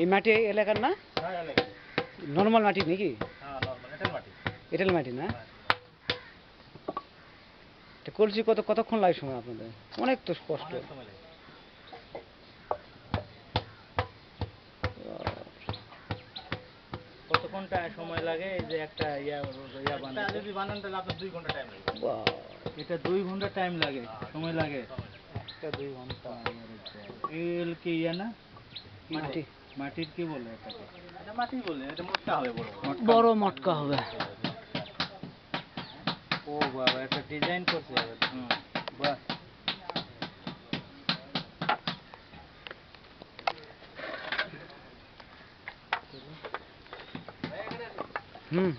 এই মাটি এলাকার না? হ্যাঁ নর্মাল মাটি নাকি? হ্যাঁ নর্মাল এটার মাটি। না? কলসি কত কতক্ষণ লাগে সময় আপনাদের? অনেক তো কষ্ট। লাগে। কতক্ষণ সময় লাগে? এই যে একটা ইয়া ইয়া বানাতে যদি বানান তাহলে আপনার দুই ঘণ্টা টাইম বাহ, এটা দুই ঘণ্টা টাইম লাগে সময় লাগে। এটা দুই ঘণ্টা। এল কি ইয়া না? মাটি। মাটির কি বলে এটাকে? এটা মাটি বলে এটা মোটকা হবে বড় বড়। মটকা। হবে। ও বাবা একটা ডিজাইন করছে হুম। বাহ। হুম।